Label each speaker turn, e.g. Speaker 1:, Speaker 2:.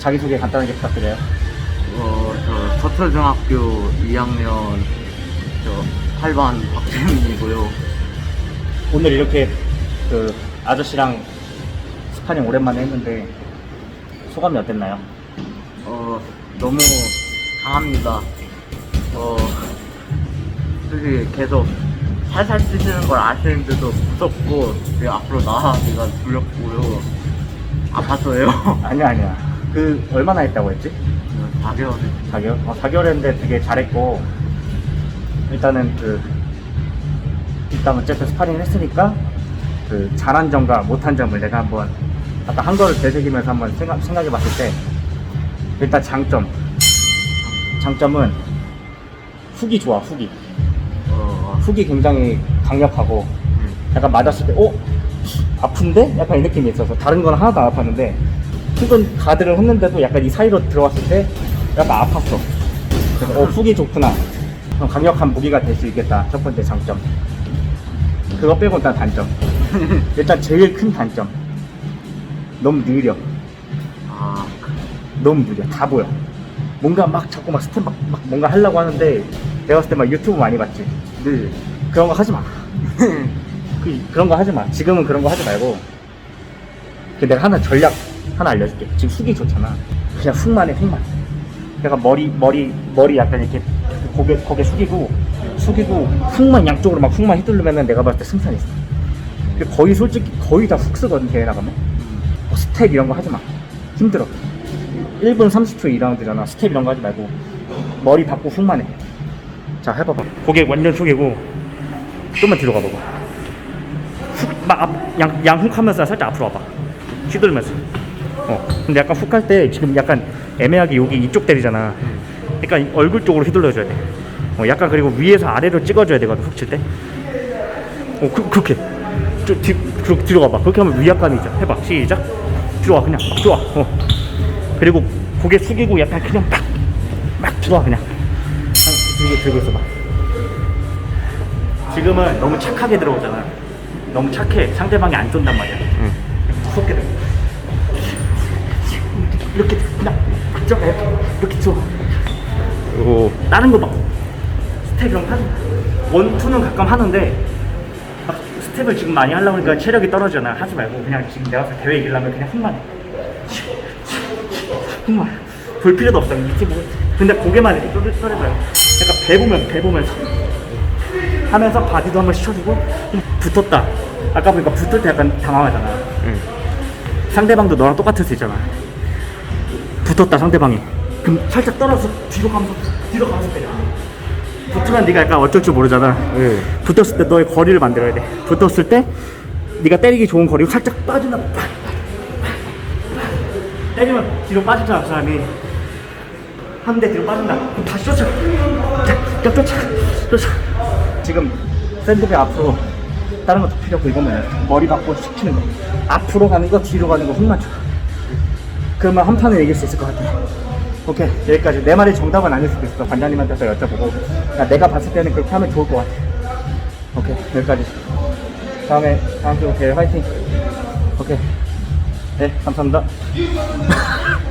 Speaker 1: 자기소개 간단하게 부탁드려요.
Speaker 2: 어, 저 서초중학교 2학년 저 8반 박재민이고요.
Speaker 1: 오늘 이렇게 그 아저씨랑 스파링 오랜만에 했는데 소감이 어땠나요?
Speaker 2: 어, 너무 강합니다. 어, 솔직히 계속 살살 쓰시는 걸 아시는데도 무섭고 되게 앞으로 나가기가 두렵고요. 아팠어요.
Speaker 1: 아니야 아니야. 그 얼마나 했다고 했지?
Speaker 2: 4개월.
Speaker 1: 4개월? 어, 4개월 했는데 되게 잘했고 일단은 그 일단 어쨌든 스파링 했으니까 그 잘한 점과 못한 점을 내가 한번 아까 한 거를 되새기면서 한번 생각, 생각해 봤을 때 일단 장점 장점은 훅이 좋아 훅이
Speaker 2: 어,
Speaker 1: 훅이 굉장히 강력하고
Speaker 2: 음.
Speaker 1: 약간 맞았을 때 어? 아픈데? 약간 이 느낌이 있어서 다른 건 하나도 안 아팠는데 훅은 가드를 했는데도 약간 이 사이로 들어왔을 때 약간 아팠어. 그래서 어 훅이 좋구나. 그럼 강력한 무기가 될 수 있겠다. 첫 번째 장점. 그거 빼고 일단 단점. 일단 제일 큰 단점. 너무 느려.
Speaker 2: 아,
Speaker 1: 너무 느려. 다 보여. 뭔가 막 자꾸 막 스텝 막, 막 뭔가 하려고 하는데 내가 봤을 때 막 유튜브 많이 봤지. 늘 그런 거 하지 마. 그, 그런 거 하지 마. 지금은 그런 거 하지 말고 그 내가 하나 전략 하나 알려줄게. 지금 훅이 좋잖아. 그냥 훅만 해 훅만. 내가 머리 머리 머리 약간 이렇게 고개 고개 숙이고 숙이고 훅만 양쪽으로 막 훅만 휘두르면은 내가 봤을 때 승산 있어. 근데 거의 솔직히 거의 다 훅 쓰거든 대회 나가면. 뭐 스텝 이런 거 하지 마. 힘들어. 1분 30초 2라운드잖아. 스텝 이런 거 하지 말고 머리 받고 훅만 해 자 해봐봐. 고개 완전 숙이고 좀만 뒤로 가봐봐. 훅막양 양훅 하면서 살짝 앞으로 와봐. 휘둘면서 어. 근데 약간 훅 할 때 지금 약간 애매하게 여기 이쪽 때리잖아. 그러니까 얼굴 쪽으로 휘둘러줘야 돼. 어, 약간 그리고 위에서 아래로 찍어줘야 되거든 훅 칠 때. 어, 그, 그렇게. 좀 뒤, 뒤로, 뒤로 가봐. 그렇게 하면 위압감이 있죠. 해봐. 시작. 뒤로 와 그냥. 막 들어와. 어. 그리고 고개 숙이고 약간 그냥 막, 막 들어와 그냥. 한, 들고 들고 있어 봐. 지금은 너무 착하게 들어오잖아. 너무 착해. 상대방이 안 쏜단 말이야.
Speaker 2: 응.
Speaker 1: 무섭게 돼 이렇게 그냥 막 들어가 이렇게 이렇게 들어와
Speaker 2: 오,
Speaker 1: 다른 거 막 스텝 이런 거 하지 마. 원투는 가끔 하는데 막 스텝을 지금 많이 하려고 하니까 체력이 떨어지잖아. 하지 말고 그냥 지금 내가 대회 이기려면 그냥 훅만 해 해. 볼 필요도 없어. 밑에 보고 근데 고개만 이렇게 쪼르줘요. 약간 배 보면 배 보면서 하면서 바디도 한번 씻어주고 붙었다. 아까 보니까 붙을 때 약간 당황하잖아.
Speaker 2: 응.
Speaker 1: 상대방도 너랑 똑같을 수 있잖아. 붙었다 상대방이. 그럼 살짝 떨어서 뒤로 가면서 뒤로 가면서 때려. 붙으면 네가 약간 어쩔 줄 모르잖아.
Speaker 2: 네.
Speaker 1: 붙었을 때 너의 거리를 만들어야 돼. 붙었을 때 네가 때리기 좋은 거리고 살짝 팍. 때리면 뒤로 빠지잖아 그 사람이. 한 대 뒤로 빠진다. 그럼 다시 쫓아. 자, 자, 쫓아. 쫓아. 지금 샌드백 앞으로 다른 것도 필요 없고 이거면 머리 받고 시키는 거. 앞으로 가는 거, 뒤로 가는 거 훅만 줘. 그러면 한 판을 이길 수 있을 것 같아. 오케이 여기까지. 내 말이 정답은 아닐 수도 있어. 관장님한테서 여쭤보고. 야, 내가 봤을 때는 그렇게 하면 좋을 것 같아. 오케이 여기까지. 다음에 다음 주 대회 화이팅. 오케이. 네 감사합니다